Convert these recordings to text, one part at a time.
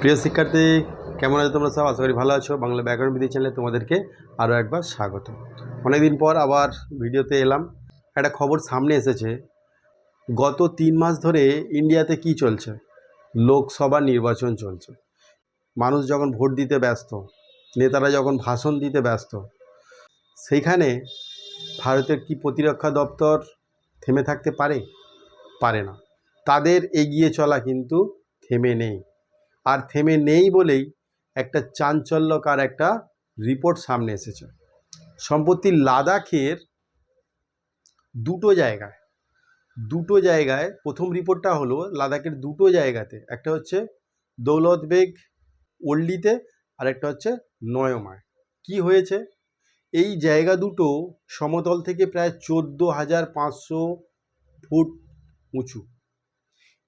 প্রিয় শিক্ষার্থী, কেমন আছো তোমরা সব? আশা করি ভালো আছো। বাংলা ব্যাকরণ বিধি চ্যানেলে তোমাদেরকে আরও একবার স্বাগত। অনেকদিন পর আবার ভিডিওতে এলাম। একটা খবর সামনে এসেছে। গত তিন মাস ধরে ইন্ডিয়াতে কি চলছে? লোকসভা নির্বাচন চলছে। মানুষ যখন ভোট দিতে ব্যস্ত, নেতারা যখন ভাষণ দিতে ব্যস্ত, সেইখানে ভারতের কি প্রতিরক্ষা দপ্তর থেমে থাকতে পারে? পারে না। তাদের এগিয়ে চলা কিন্তু থেমে নেই। আর থেমে নেই বলেই একটা চাঞ্চল্যকার একটা রিপোর্ট সামনে এসেছে। সম্প্রতি লাদাখের দুটো জায়গায় দুটো জায়গায় প্রথম রিপোর্টটা হলো লাদাখের দুটো জায়গাতে, একটা হচ্ছে দৌলতবেগ ওল্ডিতে আর একটা হচ্ছে নয়মায়। কি হয়েছে? এই জায়গা দুটো সমতল থেকে প্রায় চোদ্দ হাজার পাঁচশো ফুট উঁচু।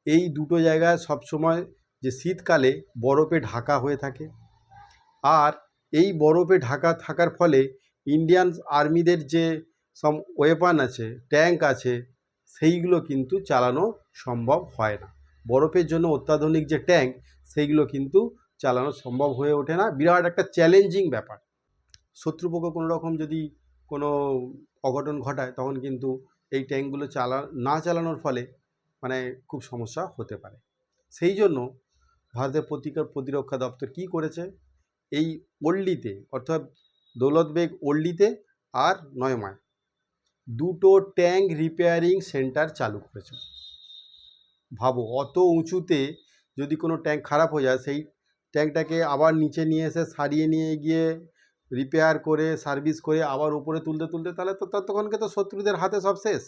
এই দুটো জায়গায় সবসময় যে শীতকালে বরফে ঢাকা হয়ে থাকে। আর এই বরফে ঢাকা থাকার ফলে ইন্ডিয়ান আর্মিদের যে সব ওয়েপান আছে ট্যাঙ্ক আছে, সেইগুলো কিন্তু চালানো সম্ভব হয় না। বরফের জন্য অত্যাধুনিক যে ট্যাঙ্ক সেইগুলো কিন্তু চালানো সম্ভব হয়ে ওঠে না। বিরাট একটা চ্যালেঞ্জিং ব্যাপার। শত্রুপক্ষ কোনো রকম যদি কোনো অঘটন ঘটায়, তখন কিন্তু এই ট্যাঙ্কগুলো চালা না চালানোর ফলে মানে খুব সমস্যা হতে পারে। সেই জন্য ভারতের প্রতিকার প্রতিরক্ষা দপ্তর কী করেছে? এই ওল্ডিতে অর্থাৎ দৌলতবেগ ওল্ডিতে আর নয়মায় দুটো ট্যাঙ্ক রিপেয়ারিং সেন্টার চালু করেছে। ভাবো, অত উঁচুতে যদি কোনো ট্যাঙ্ক খারাপ হয়ে যায়, সেই ট্যাঙ্কটাকে আবার নিচে নিয়ে এসে সারিয়ে নিয়ে গিয়ে রিপেয়ার করে, সার্ভিস করে আবার উপরে তুলতে তুলতে তাহলে তো ততক্ষণকে তো শত্রুদের হাতে সব শেষ।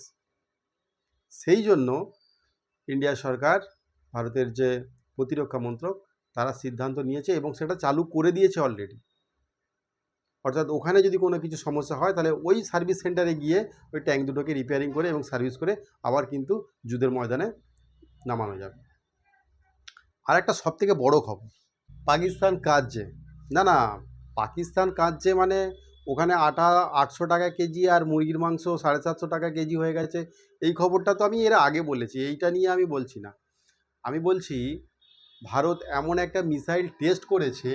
সেই জন্য ইন্ডিয়া সরকার, ভারতের যে প্রতিরক্ষা মন্ত্রক তারা সিদ্ধান্ত নিয়েছে এবং সেটা চালু করে দিয়েছে অলরেডি অর্থাৎ ওখানে যদি কোনো কিছু সমস্যা হয়, তাহলে ওই সার্ভিস সেন্টারে গিয়ে ওই ট্যাঙ্ক দুটোকে রিপেয়ারিং করে এবং সার্ভিস করে আবার কিন্তু যুদ্ধের ময়দানে নামানো যাবে। আর একটা সবথেকে বড় খবর, পাকিস্তান কাঁদছে। না না, পাকিস্তান কাঁদছে মানে ওখানে আটা আটশো টাকা কেজি আর মুরগির মাংস সাড়ে সাতশো টাকা কেজি হয়ে গেছে। এই খবরটা তো আমি এর আগে বলেছি, এইটা নিয়ে আমি বলছি না। আমি বলছি ভারত এমন একটা মিসাইল টেস্ট করেছে।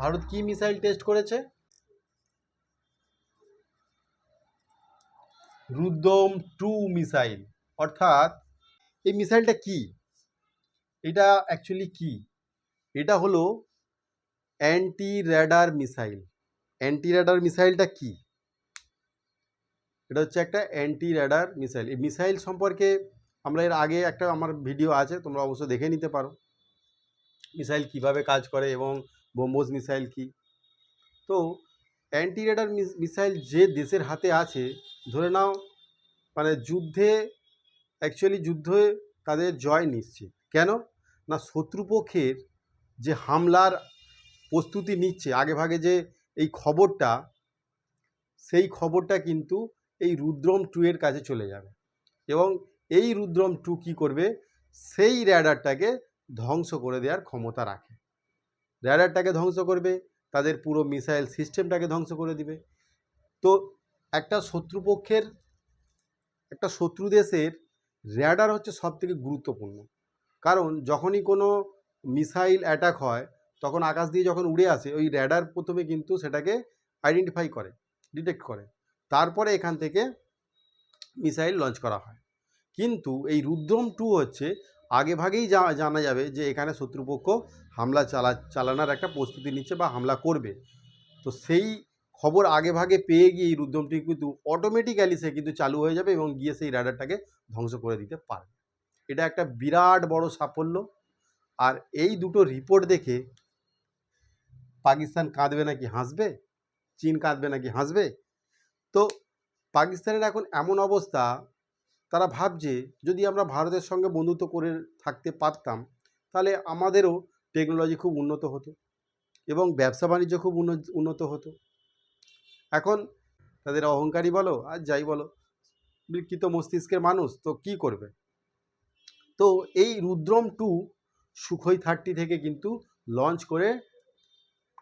ভারত কি মিসাইল টেস্ট করেছে? Rudram two missile. অর্থাৎ এই মিসাইলটা কি? এটা অ্যাকচুয়ালি কি? এটা হলো anti radar missile. Anti radar মিসাইলটা কি? এটা হচ্ছে একটা অ্যান্টি র্যাডার মিসাইল। এই মিসাইল সম্পর্কে আমরা এর আগে একটা আমার ভিডিও আছে, তোমরা অবশ্য দেখে নিতে পারো। মিসাইল কীভাবে কাজ করে এবং বোম্বোজ মিসাইল কি? তো অ্যান্টি রেডার মিসাইল যে দেশের হাতে আছে, ধরে নাও মানে যুদ্ধে, অ্যাকচুয়ালি যুদ্ধে তাদের জয় নিশ্চিত। কেন? না, শত্রুপক্ষের যে হামলার প্রস্তুতি নিচ্ছে আগে ভাগে যে এই খবরটা, সেই খবরটা কিন্তু এই রুদ্রম টু এর কাছে চলে যাবে। এবং এই রুদ্রম টু কী করবে? সেই র্যাডারটাকে ধ্বংস করে দেওয়ার ক্ষমতা রাখে। র্যাডারটাকে ধ্বংস করবে, তাদের পুরো মিসাইল সিস্টেমটাকে ধ্বংস করে দিবে। তো একটা শত্রুপক্ষের, একটা শত্রু দেশের র্যাডার হচ্ছে সব থেকে গুরুত্বপূর্ণ। কারণ যখনই কোনো মিসাইল অ্যাটাক হয়, তখন আকাশ দিয়ে যখন উড়ে আসে, ওই র্যাডার প্রথমে কিন্তু সেটাকে আইডেন্টিফাই করে, ডিটেক্ট করে। তারপরে এখান থেকে মিসাইল লঞ্চ করা হয়। কিন্তু এই রুদ্রম টু হচ্ছে আগে ভাগেই জানা যাবে যে এখানে শত্রুপক্ষ হামলা চালা, চালানোর একটা প্রস্তুতি নিচ্ছে বা হামলা করবে। তো সেই খবর আগে ভাগে পেয়ে গিয়ে এই রুদ্রমটি কিন্তু অটোমেটিক্যালি সে কিন্তু চালু হয়ে যাবে এবং গিয়ে সেই রাডারটাকে ধ্বংস করে দিতে পারবে। এটা একটা বিরাট বড় সাফল্য। আর এই দুটো রিপোর্ট দেখে পাকিস্তান কাঁদবে নাকি হাসবে? চীন কাঁদবে নাকি হাসবে? তো পাকিস্তানের এখন এমন অবস্থা তারা ভাবছে, যদি আমরা ভারতের সঙ্গে বন্ধুত্ব করে থাকতে পারতাম, তাহলে আমাদেরও টেকনোলজি খুব উন্নত হতো এবং ব্যবসা বাণিজ্য খুব উন্ন- উন্নত হতো। এখন তাদের অহংকারী বলো আর যাই বলো, বিকৃত মস্তিষ্কের মানুষ তো কি করবে? তো এই রুদ্রম টু সুখই থার্টি থেকে কিন্তু লঞ্চ করে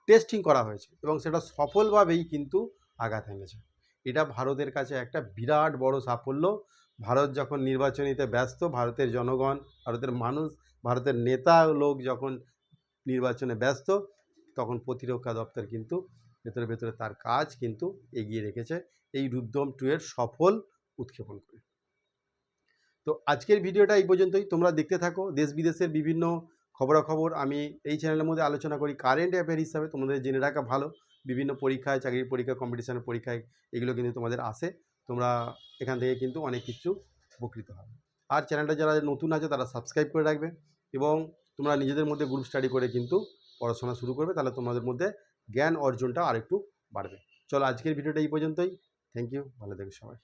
টেস্টিং করা হয়েছে এবং সেটা সফলভাবেই কিন্তু আঘাত হেনেছে এটা ভারতের কাছে একটা বিরাট বড় সাফল্য ভারত যখন নির্বাচনীতে ব্যস্ত, ভারতের জনগণ, ভারতের মানুষ, ভারতের নেতা লোক যখন নির্বাচনে ব্যস্ত, তখন প্রতিরক্ষা দপ্তর কিন্তু ভেতরে ভেতরে তার কাজ কিন্তু এগিয়ে রেখেছে। এই রুদ্রম টু এর সফল উৎক্ষেপণ করে। তো আজকের ভিডিওটা এই পর্যন্তই। তোমরা দেখতে থাকো। দেশ বিদেশের বিভিন্ন খবরাখবর আমি এই চ্যানেলের মধ্যে আলোচনা করি। কারেন্ট অ্যাফেয়ার হিসাবে তোমাদের জেনে রাখা ভালো। বিভিন্ন পরীক্ষায়, চাকরির পরীক্ষা, কম্পিটিশনের পরীক্ষায় এগুলো কিন্তু তোমাদের আসে। তোমরা এখান থেকে কিন্তু অনেক কিছু উপকৃত হবে। আর চ্যানেলটা যারা নতুন আছে, তারা সাবস্ক্রাইব করে রাখবে এবং তোমরা নিজেদের মধ্যে গ্রুপ স্টাডি করে কিন্তু পড়াশোনা শুরু করবে, তাহলে তোমাদের মধ্যে জ্ঞান অর্জনটা আরেকটু বাড়বে। চলো আজকের ভিডিওটা এই পর্যন্তই। থ্যাংক ইউ ভালো থেকো সবাই।